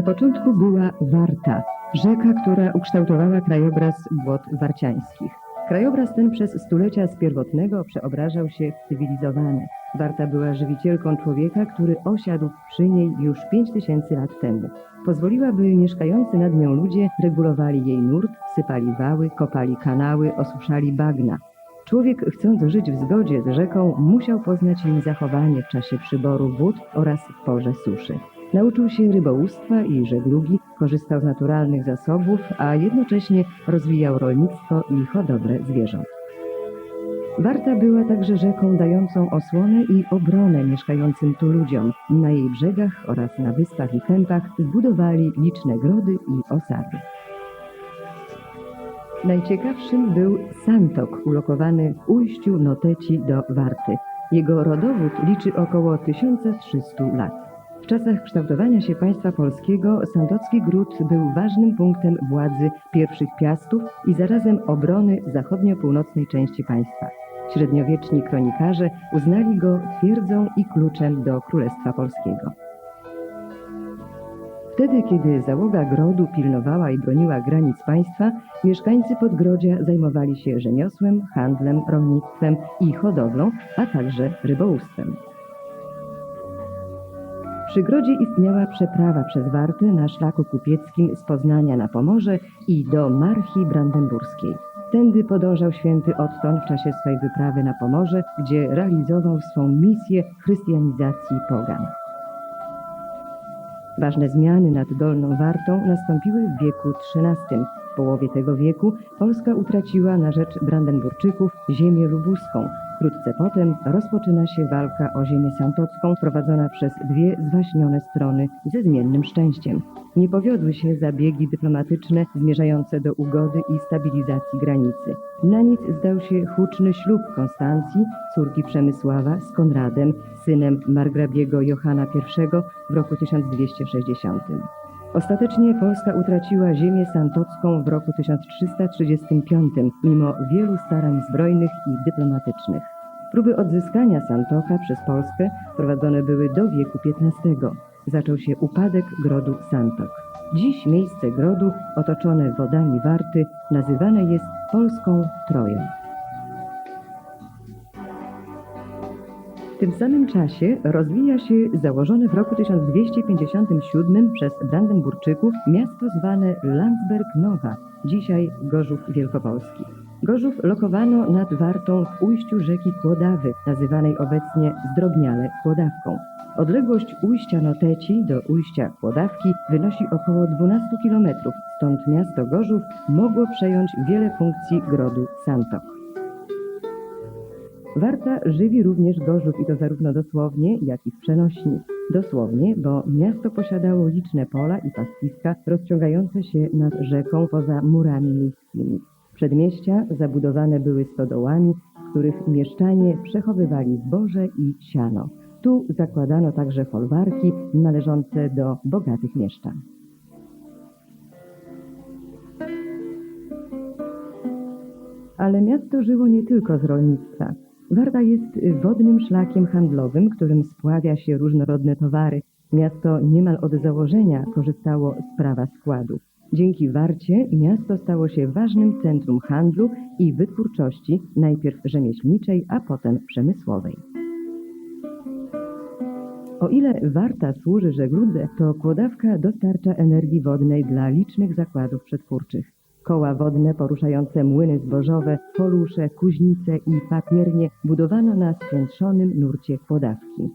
Na początku była Warta, rzeka, która ukształtowała krajobraz wод warciańskich. Krajobraz ten przez stulecia z pierwotnego przeobrażał się w cywilizowany. Warta była żywicielką człowieka, który osiadł przy niej już 5000 lat temu. Pozwoliła, by mieszkający nad nią ludzie regulowali jej nurt, sypali wały, kopali kanały, osuszali bagna. Człowiek, chcąc żyć w zgodzie z rzeką, musiał poznać jej zachowanie w czasie przyboru wód oraz w porze suszy. Nauczył się rybołówstwa i żeglugi, korzystał z naturalnych zasobów, a jednocześnie rozwijał rolnictwo i hodowlę zwierząt. Warta była także rzeką dającą osłonę i obronę mieszkającym tu ludziom. Na jej brzegach oraz na wyspach i kępach zbudowali liczne grody i osady. Najciekawszym był Santok, ulokowany w ujściu Noteci do Warty. Jego rodowód liczy około 1300 lat. W czasach kształtowania się państwa polskiego Santocki Gród był ważnym punktem władzy pierwszych piastów i zarazem obrony zachodnio-północnej części państwa. Średniowieczni kronikarze uznali go twierdzą i kluczem do Królestwa Polskiego. Wtedy, kiedy załoga grodu pilnowała i broniła granic państwa, mieszkańcy Podgrodzia zajmowali się rzemiosłem, handlem, rolnictwem i hodowlą, a także rybołówstwem. Przy grodzie istniała przeprawa przez Wartę na szlaku kupieckim z Poznania na Pomorze i do Marchi Brandenburskiej. Tędy podążał święty Otton w czasie swej wyprawy na Pomorze, gdzie realizował swą misję chrystianizacji pogan. Ważne zmiany nad Dolną Wartą nastąpiły w wieku XIII. W połowie tego wieku Polska utraciła na rzecz Brandenburczyków ziemię lubuską. Wkrótce potem rozpoczyna się walka o ziemię santocką prowadzona przez dwie zwaśnione strony ze zmiennym szczęściem. Nie powiodły się zabiegi dyplomatyczne zmierzające do ugody i stabilizacji granicy. Na nic zdał się huczny ślub Konstancji, córki Przemysława z Konradem, synem margrabiego Johana I w roku 1260. Ostatecznie Polska utraciła ziemię santocką w roku 1335, mimo wielu starań zbrojnych i dyplomatycznych. Próby odzyskania Santoka przez Polskę prowadzone były do wieku XV. Zaczął się upadek grodu Santok. Dziś miejsce grodu, otoczone wodami Warty, nazywane jest Polską Troją. W tym samym czasie rozwija się założone w roku 1257 przez Brandenburczyków miasto zwane Landsberg Nowa, dzisiaj Gorzów Wielkopolski. Gorzów lokowano nad Wartą w ujściu rzeki Kłodawy, nazywanej obecnie zdrobniale Kłodawką. Odległość ujścia Noteci do ujścia Kłodawki wynosi około 12 km, stąd miasto Gorzów mogło przejąć wiele funkcji grodu Santok. Warta żywi również Gorzów i to zarówno dosłownie, jak i w przenośni. Dosłownie, bo miasto posiadało liczne pola i pastwiska rozciągające się nad rzeką poza murami miejskimi. Przedmieścia zabudowane były stodołami, w których mieszczanie przechowywali zboże i siano. Tu zakładano także folwarki należące do bogatych mieszczan. Ale miasto żyło nie tylko z rolnictwa. Warta jest wodnym szlakiem handlowym, którym spławia się różnorodne towary. Miasto niemal od założenia korzystało z prawa składu. Dzięki Warcie miasto stało się ważnym centrum handlu i wytwórczości, najpierw rzemieślniczej, a potem przemysłowej. O ile Warta służy żegludze, to Kłodawka dostarcza energii wodnej dla licznych zakładów przetwórczych. Koła wodne poruszające młyny zbożowe, polusze, kuźnice i papiernie budowano na spiętrzonym nurcie Kłodawki.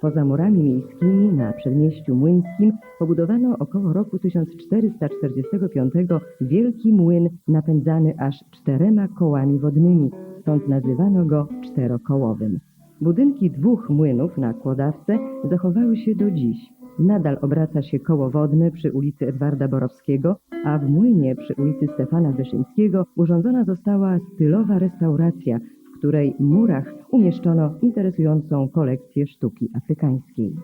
Poza murami miejskimi na przedmieściu młyńskim pobudowano około roku 1445 wielki młyn napędzany aż czterema kołami wodnymi, stąd nazywano go czterokołowym. Budynki dwóch młynów na Kłodawce zachowały się do dziś. Nadal obraca się koło wodne przy ulicy Edwarda Borowskiego, a w młynie przy ulicy Stefana Wyszyńskiego urządzona została stylowa restauracja, w której murach umieszczono interesującą kolekcję sztuki afrykańskiej.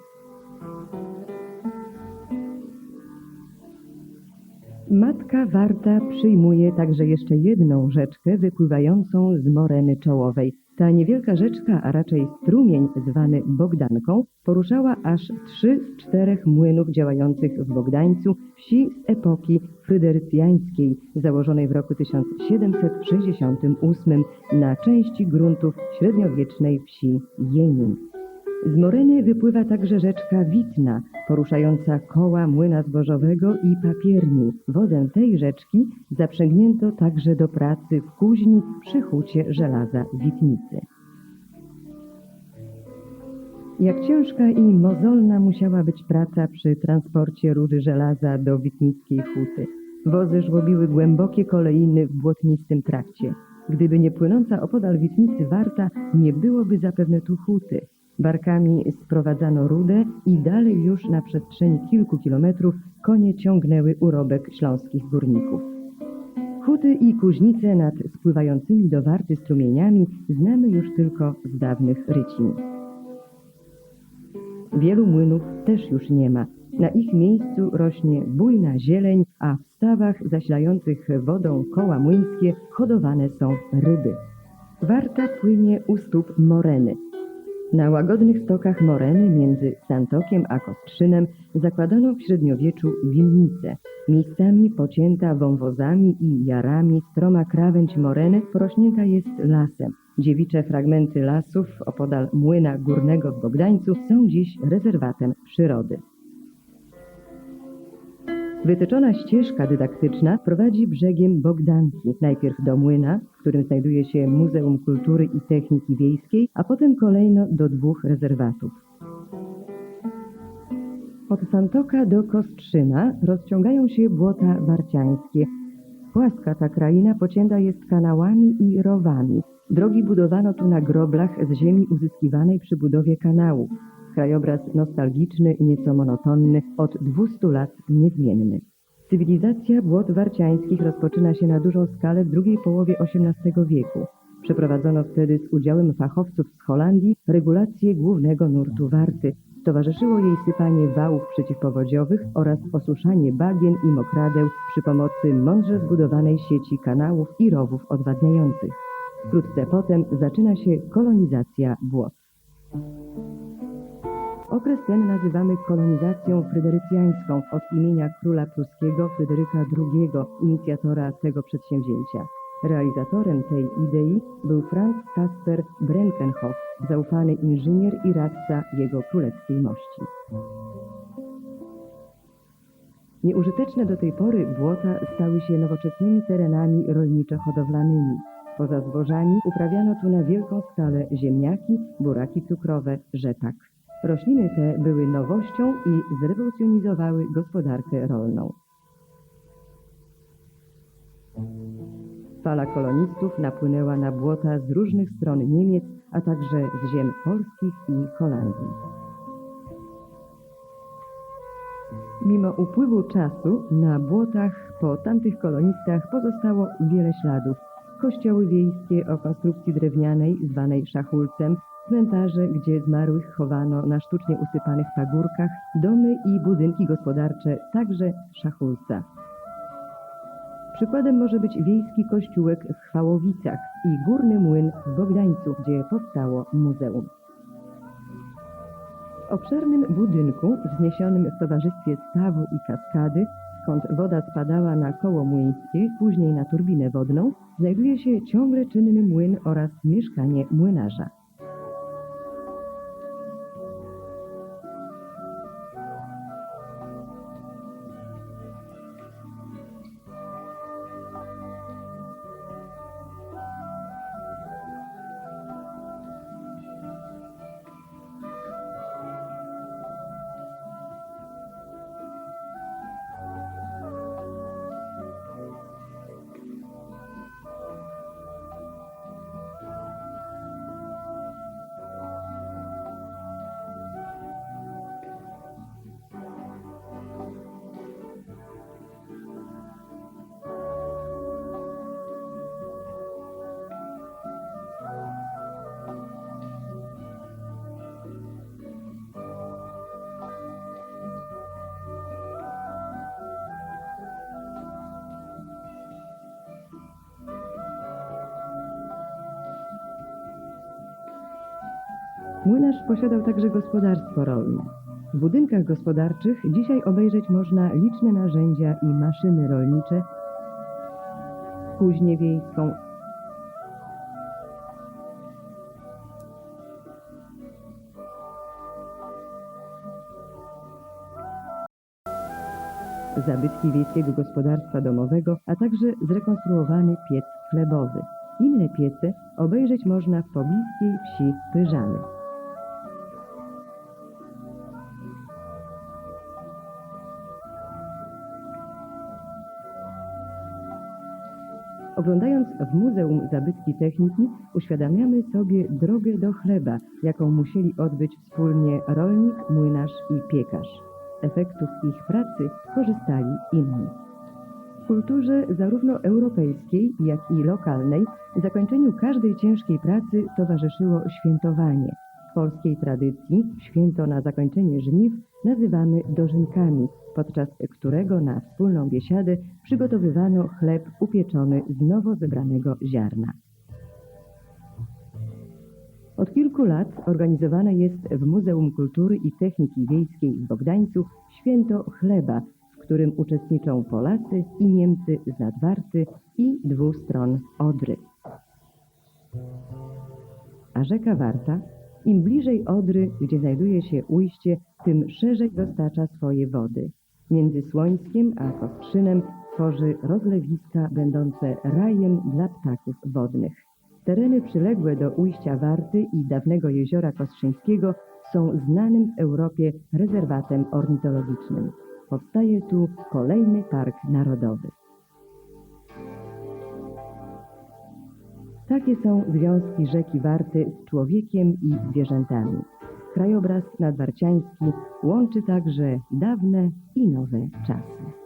Matka Warta przyjmuje także jeszcze jedną rzeczkę wypływającą z moreny czołowej, Ta niewielka rzeczka, a raczej strumień zwany Bogdanką, poruszała aż trzy z czterech młynów działających w Bogdańcu, wsi z epoki fryderycjańskiej, założonej w roku 1768 na części gruntów średniowiecznej wsi Jenin. Z Moreny wypływa także rzeczka Witna, poruszająca koła młyna zbożowego i papierni. Wodę tej rzeczki zaprzęgnięto także do pracy w kuźni przy hucie żelaza Witnicy. Jak ciężka i mozolna musiała być praca przy transporcie rudy żelaza do witnickiej huty. Wozy żłobiły głębokie kolejny w błotnistym trakcie. Gdyby nie płynąca opodal Witnicy Warta, nie byłoby zapewne tu huty. Barkami sprowadzano rudę i dalej już na przestrzeni kilku kilometrów konie ciągnęły urobek śląskich górników. Huty i kuźnice nad spływającymi do Warty strumieniami znamy już tylko z dawnych rycin. Wielu młynów też już nie ma. Na ich miejscu rośnie bujna zieleń, a w stawach zasilających wodą koła młyńskie hodowane są ryby. Warta płynie u stóp Moreny. Na łagodnych stokach Moreny między Santokiem a Kostrzynem zakładano w średniowieczu winnicę. Miejscami pocięta wąwozami i jarami stroma krawędź Moreny porośnięta jest lasem. Dziewicze fragmenty lasów opodal młyna górnego w Bogdańcu są dziś rezerwatem przyrody. Wytyczona ścieżka dydaktyczna prowadzi brzegiem Bogdanki, najpierw do młyna, w którym znajduje się Muzeum Kultury i Techniki Wiejskiej, a potem kolejno do dwóch rezerwatów. Od Santoka do Kostrzyna rozciągają się błota warciańskie. Płaska ta kraina pocięta jest kanałami i rowami. Drogi budowano tu na groblach z ziemi uzyskiwanej przy budowie kanałów. Krajobraz nostalgiczny, nieco monotonny, od 200 lat niezmienny. Cywilizacja błot warciańskich rozpoczyna się na dużą skalę w drugiej połowie XVIII wieku. Przeprowadzono wtedy z udziałem fachowców z Holandii regulację głównego nurtu Warty. Towarzyszyło jej sypanie wałów przeciwpowodziowych oraz osuszanie bagien i mokradeł przy pomocy mądrze zbudowanej sieci kanałów i rowów odwadniających. Wkrótce potem zaczyna się kolonizacja błot. Okres ten nazywamy kolonizacją fryderycjańską od imienia króla pruskiego Fryderyka II, inicjatora tego przedsięwzięcia. Realizatorem tej idei był Franz Kasper Brenkenhoff, zaufany inżynier i radca jego królewskiej mości. Nieużyteczne do tej pory błota stały się nowoczesnymi terenami rolniczo-hodowlanymi. Poza zbożami uprawiano tu na wielką skalę ziemniaki, buraki cukrowe, rzepak. Rośliny te były nowością i zrewolucjonizowały gospodarkę rolną. Fala kolonistów napłynęła na błota z różnych stron Niemiec, a także z ziem polskich i Holandii. Mimo upływu czasu na błotach po tamtych kolonistach pozostało wiele śladów. Kościoły wiejskie o konstrukcji drewnianej zwanej szachulcem, cmentarze, gdzie zmarłych chowano na sztucznie usypanych pagórkach, domy i budynki gospodarcze, także szachulca. Przykładem może być wiejski kościółek w Chwałowicach i górny młyn w Bogdańcu, gdzie powstało muzeum. W obszernym budynku, wzniesionym w towarzystwie stawu i kaskady, skąd woda spadała na koło młyńskie, później na turbinę wodną, znajduje się ciągle czynny młyn oraz mieszkanie młynarza. Młynarz posiadał także gospodarstwo rolne. W budynkach gospodarczych dzisiaj obejrzeć można liczne narzędzia i maszyny rolnicze, kuźnię wiejską, zabytki wiejskiego gospodarstwa domowego, a także zrekonstruowany piec chlebowy. Inne piece obejrzeć można w pobliskiej wsi Pyżany. Oglądając w Muzeum Zabytki Techniki, uświadamiamy sobie drogę do chleba, jaką musieli odbyć wspólnie rolnik, młynarz i piekarz. Efektów ich pracy korzystali inni. W kulturze zarówno europejskiej, jak i lokalnej zakończeniu każdej ciężkiej pracy towarzyszyło świętowanie. W polskiej tradycji święto na zakończenie żniw nazywamy dożynkami, podczas którego na wspólną biesiadę przygotowywano chleb upieczony z nowo zebranego ziarna. Od kilku lat organizowane jest w Muzeum Kultury i Techniki Wiejskiej w Bogdańcu Święto Chleba, w którym uczestniczą Polacy i Niemcy z Nadwarty i dwóch stron Odry. A rzeka Warta, im bliżej Odry, gdzie znajduje się ujście, tym szerzej roztacza swoje wody. Między Słońskiem a Kostrzynem tworzy rozlewiska będące rajem dla ptaków wodnych. Tereny przyległe do ujścia Warty i dawnego jeziora Kostrzyńskiego są znanym w Europie rezerwatem ornitologicznym. Powstaje tu kolejny park narodowy. Takie są związki rzeki Warty z człowiekiem i zwierzętami. Krajobraz nadwarciański łączy także dawne i nowe czasy.